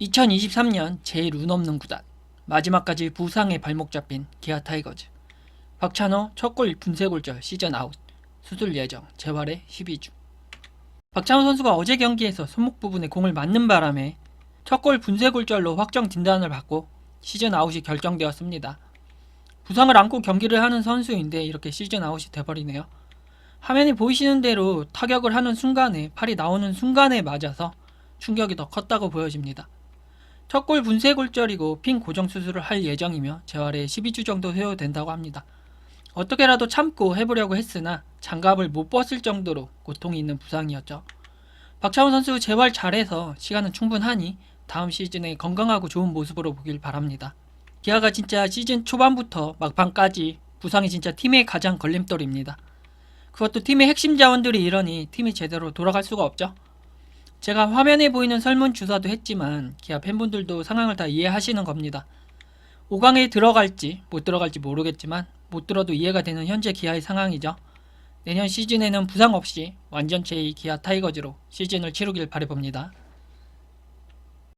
2023년 제일 운 없는 구단 마지막까지 부상에 발목 잡힌 기아 타이거즈 박찬호 첫 골 분쇄골절 시즌 아웃 수술 예정 재활에 12주 박찬호 선수가 어제 경기에서 손목 부분에 공을 맞는 바람에 첫 골 분쇄골절로 확정 진단을 받고 시즌 아웃이 결정되었습니다. 부상을 안고 경기를 하는 선수인데 이렇게 시즌 아웃이 돼버리네요. 화면에 보이시는 대로 타격을 하는 순간에 팔이 나오는 순간에 맞아서 충격이 더 컸다고 보여집니다. 첫골 분쇄골절이고 핀 고정 수술을 할 예정이며 재활에 12주 정도 소요된다고 합니다. 어떻게라도 참고 해보려고 했으나 장갑을 못 벗을 정도로 고통이 있는 부상이었죠. 박찬호 선수 재활 잘해서 시간은 충분하니 다음 시즌에 건강하고 좋은 모습으로 보길 바랍니다. 기아가 진짜 시즌 초반부터 막판까지 부상이 진짜 팀의 가장 걸림돌입니다. 그것도 팀의 핵심 자원들이 이러니 팀이 제대로 돌아갈 수가 없죠. 제가 화면에 보이는 설문 주사도 했지만 기아 팬분들도 상황을 다 이해하시는 겁니다. 5강에 들어갈지 못 들어갈지 모르겠지만 못 들어도 이해가 되는 현재 기아의 상황이죠. 내년 시즌에는 부상 없이 완전체의 기아 타이거즈로 시즌을 치르길 바라봅니다.